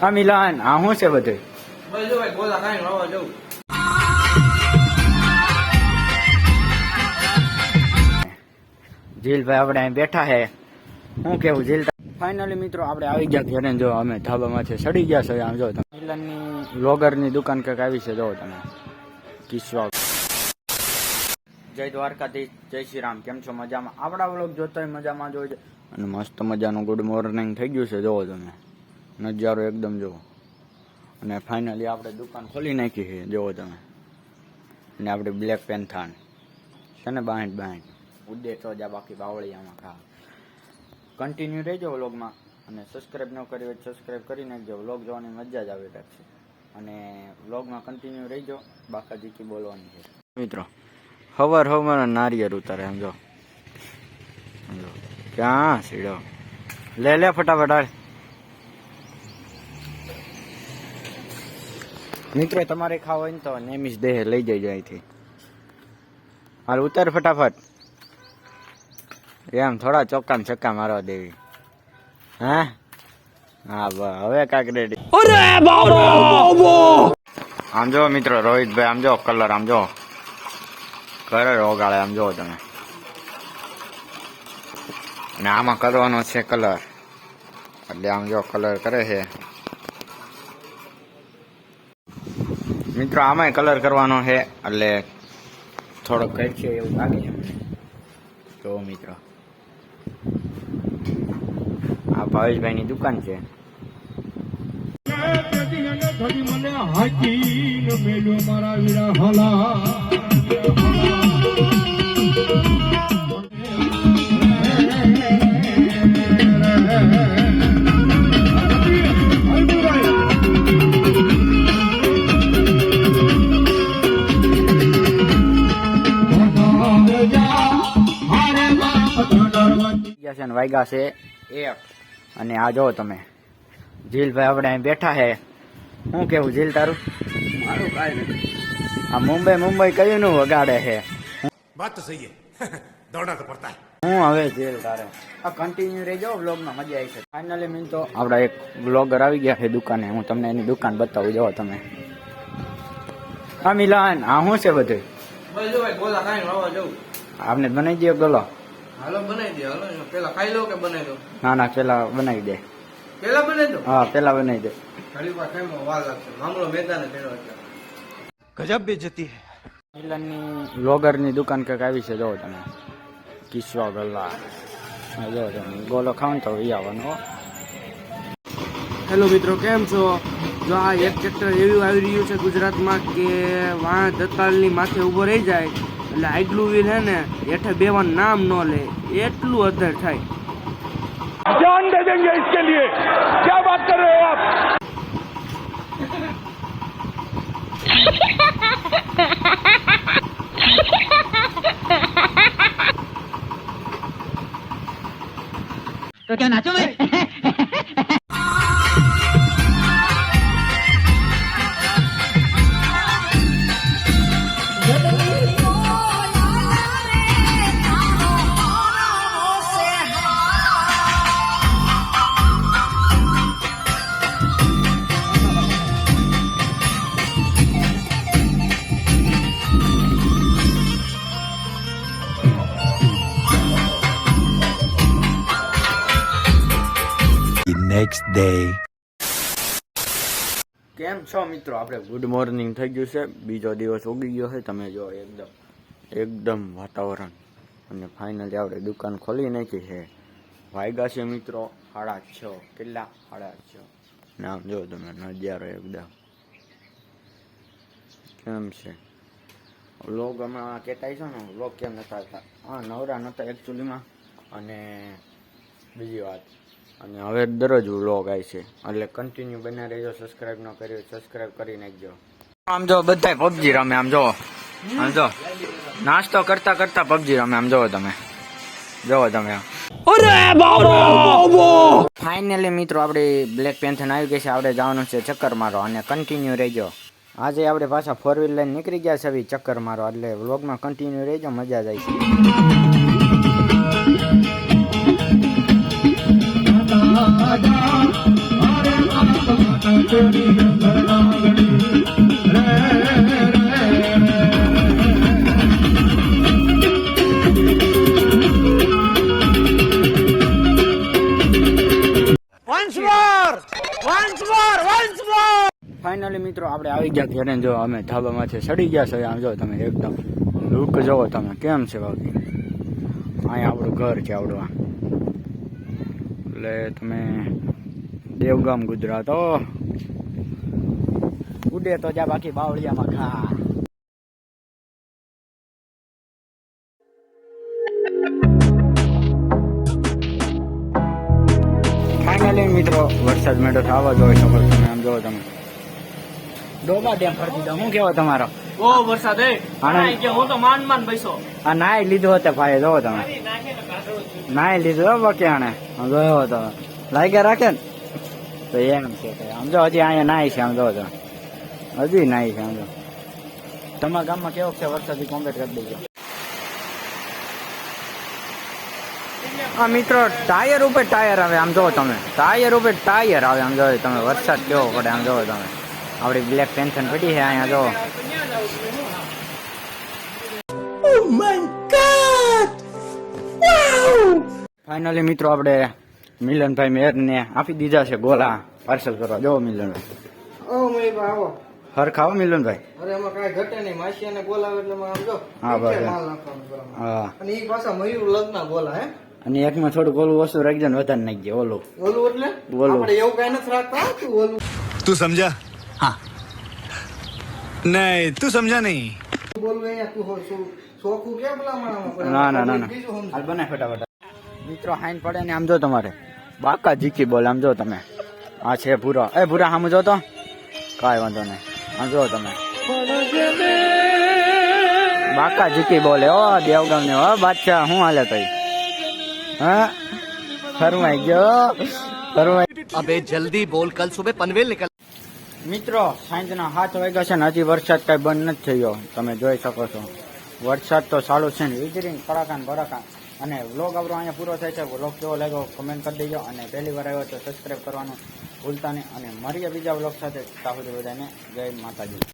હા મિલાન આ શું છે બધું જીલભાઈ, આપણે અહીં બેઠા છે શું કેવું, જીલ ફાઇનલી મિત્રો, આપણે આવી ગયા ઘરે જો અમે ધાબામાંથી સડી ગયા છે, આમ જો મિલનની લોગરની દુકાન કંઈક આવી છે, જો તમે. કિસ્સો જય દ્વારકાધીશ, જય શ્રી રામ. કેમ છો? મજામાં? આપણા વ્લોગ જોતા મજામાં જોઈ અને મસ્ત મજાનું ગુડ મોર્નિંગ થઈ ગયું છે જોવો તમે. નજારો એકદમ જુઓ. અને ફાઇનલી આપણે દુકાન ખોલી નાખી છે. જુઓ તમે. અને આપણે બ્લેક પેન્થાન છે ને બાંઠ બાંઠ ઉદ્દે ચોજા બાકી બાવળિયામાં ખા કન્ટિન્યુ રહેજો વ્લોગમાં. અને સબસ્ક્રાઈબ ન કરી હોય સબસ્ક્રાઈબ કરી નાખજો. વ્લોગ જોવાની મજા જ આવી રાખશે અને વ્લોગમાં કન્ટિન્યુ રહીજો. બાકા જીકી બોલવાની છે. મિત્રો, હવાર હવાર નારિયેર ઉતારે સમજો ક્યાં સીડો? લે લે, ફટાફટ મિત્રો તમારે ખાવ હોય ને તો નેમિસ દેહ લઈ જજો અહીંથી. હાલ ઉતાર ફટાફટ. એમ થોડા ચોક્કા છક્કા મારવા દેવી. હા? હા બસ. હવે કાંક રેડી આમ જો મિત્રો રોહિતભાઈ આમ જો કલર આમ જો. કલર ઓગાળે આમ જો તમે. અને આમાં કરવાનો છે કલર. એટલે આમ જો કલર કરે છે. મિત્રો, આમાંય કલર કરવાનો છે, એટલે થોડોક કરશે એવું લાગે તો મિત્રો. આ ભાવેશભાઈની દુકાન છે. હાકીને મેલ્યો મારા વીરા હલા. છે વાગ્યા છે. એક. અને આ જો તમે. જીલભાઈ આપણે અહીં બેઠા છે. શું કેવું જીલ તારું? મારું કાંઈ આ મુંબઈ મુંબઈ કયું નું વગાડે છે? વાત તો સહી દોડના તો પડતા. હું હવે જેલ તારે? આ કન્ટિન્યુ વ્લોગમાં મજા આવી છે ફાઇનલી મીન તો આપડા એક વ્લોગર આવી ગયા છે દુકાને. હું તમને એની દુકાન બતાવું. જાઓ તમે. હા મિલાન આ શું છે બધું આપને બનાવી દો ગોલો. હાલો બનાવી દે હાલો. પેલા ખાઈ લો કે બનાવી દો ના ના પેલા બનાવી દે. પેલા બનાવી દો? હા પેલા બનાવી દે. ઘણી વાર ખાઈ વાર લાગશે. મામલો મેદાને કર્યો ગજબ બેજતી મિલનની લોગરની દુકાન કંઈક આવી છે જોવો તમે. કિસ્વા ગલ્લા. જોવો તમે. ગોલો ખાવ તો આવવાનો હેલો મિત્રો કેમ છો? જો આ એક ચેપ્ટર એવું આવી રહ્યું છે ગુજરાતમાં કે વાં દત્તાલની માથે ઊભો રહી જાય એટલે આગલું વીર હે ને હેઠે બેવાનું નામ ન લે એટલું અધર થાય जान दे देंगे इसके लिए क्या बात कर रहे हो आप The next day. કેમ છો મિત્રો? આપણે ગુડ મોર્નિંગ થઈ ગયું છે. બીજો દિવસ ઉગી ગયો છે. તમે જો એકદમ એકદમ વાતાવરણ. અને ફાઇનલી આપણે દુકાન ખોલી નાખી છે. વાયગા છે મિત્રો, સાડા છ. કેટલા? સાડા છ. નામ જો તમે, નજારો એકદમ. કેમ છે? લોગ હમણાં કહેતા છો ને લોગ કેમ નતા હા, નવરા નતા એકચ્યુઅલીમાં અને બીજી વાત. અને હવે દરરોજ વ્લોગ આવે છે. એટલે કન્ટિન્યુ બના રહેજો સબસ્ક્રાઇબ ન કર્યો સબસ્ક્રાઇબ કરી નાખજો. આમ જો બધા પબજી રમે આમ જો આમ જો નાસ્તો કરતા કરતા પબજી રમે આમ જોવો તમે. જોવો તમે. ફાઇનલી મિત્રો આપણે બ્લેક પેન્થન આવી ગઈ છે. આપણે જવાનું છે ચક્કર મારો અને કન્ટિન્યુ રહેજો. આજે આપણે પાછા ફોર વ્હીલ લઈને નીકળી ગયા છે ચક્કર મારો એટલે વ્લોગમાં કન્ટિન્યુ રહેજો મજા જાય આવી છે. ફાઇનલી મિત્રો, આપણે આવી ગયા ઘરે. જો અમે ધાબામાંથી સડી ગયા છે આમ જો તમે એકદમ લુક જોવો તમે. કેમ છે બાકી? અહીંયા આપણું ઘર છે આવડવા. એટલે તમે દેવગામ ગુજરાત ઉડે તો જા બાકી બાવળિયામાં ખા. ફાઇનલી મિત્રો વરસાદ મેળો થવા જોઈ શકો તમે આમ જોવો તમે. ડોબા ડેમ ફરતી દો શું કેવો તમારો? ઓ વરસાદ. એ હું તો માન માન બેસો. આ નાય લીધો હતો ભાઈ જોવો તમે. નાય લીધો હો બાકી આને જોયો તો લાગ્યા રાખે ને? તો એમ છે સમજો હજી અહીંયા નાય છે આમ જોવો તો. હજી નાય છે સમજો. તમારા ગામમાં કેવો છે વરસાદ કોમ્પેટ કરી દેજો. આ મિત્રો ટાયર ઉપર ટાયર આવે આમ જોવો તમે. ટાયર ઉપર ટાયર આવે આમ જોવો તમે. વરસાદ કેવો પડે આમ જોવો તમે. આપડી બ્લેક પેન્શન પડી છે અહીંયા જોવો. ફાઇનલી મિત્રો આપણે મિલનભાઈ મેર ને આપી દીધા છે ગોલા પાર્સલ કરવા. જો મિલનભાઈ. આવો હરખાવો મિલનભાઈ. અરે એમાં બોલાવે હા બરાબર. હા. અને એક પાછા મયુર લગ્ન બોલા હે? અને એકમાં થોડુંક ઓલું ઓછું રાખજો ને વધારે ગયો ઓલું. ઓલું એટલે? ઓલું. એવું કાંઈ નથી રાખતા તું ઓલું. તું સમજા? હા. નહીં તું સમજા નહીં. ના ના ના ના. હાલ બને ફટાફટ. મિત્રો હાઈન પડે ને આમ જો તમારે. બાકા જીકી બોલે આમ જો તમે. આ છે ભૂરો. એ ભૂરા આમ તો કાંઈ વાંધો નહીં. આમ તમે. બાકા જીકી બોલે ઓ દેવગામ ને હો બાદશાહ હું હાલે તઈ? હા? ફરમાઈ ગયો. ફરમાઈ અબે જલ્દી બોલ કલ સુબે પનવેલ નીકળ. મિત્રો સાંજના હાથ વાગ્યા છે ને હજી વરસાદ કઈ બંધ નથી થયો. તમે જોઈ શકો છો. વરસાદ તો ચાલુ છે ને. વીજળી કડાકા ને બડાકા અને વ્લોગ આપણો અહીંયા પૂરો થાય છે. વ્લોગ કેવો લાગ્યો કમેન્ટ કરી દેજો. અને પહેલી વાર આવ્યો તો સબસ્ક્રાઈબ કરવાનું ભૂલતા નહીં. અને મળીએ બીજા વ્લોગ સાથે. ત્યાં બધાને જય માતાજી.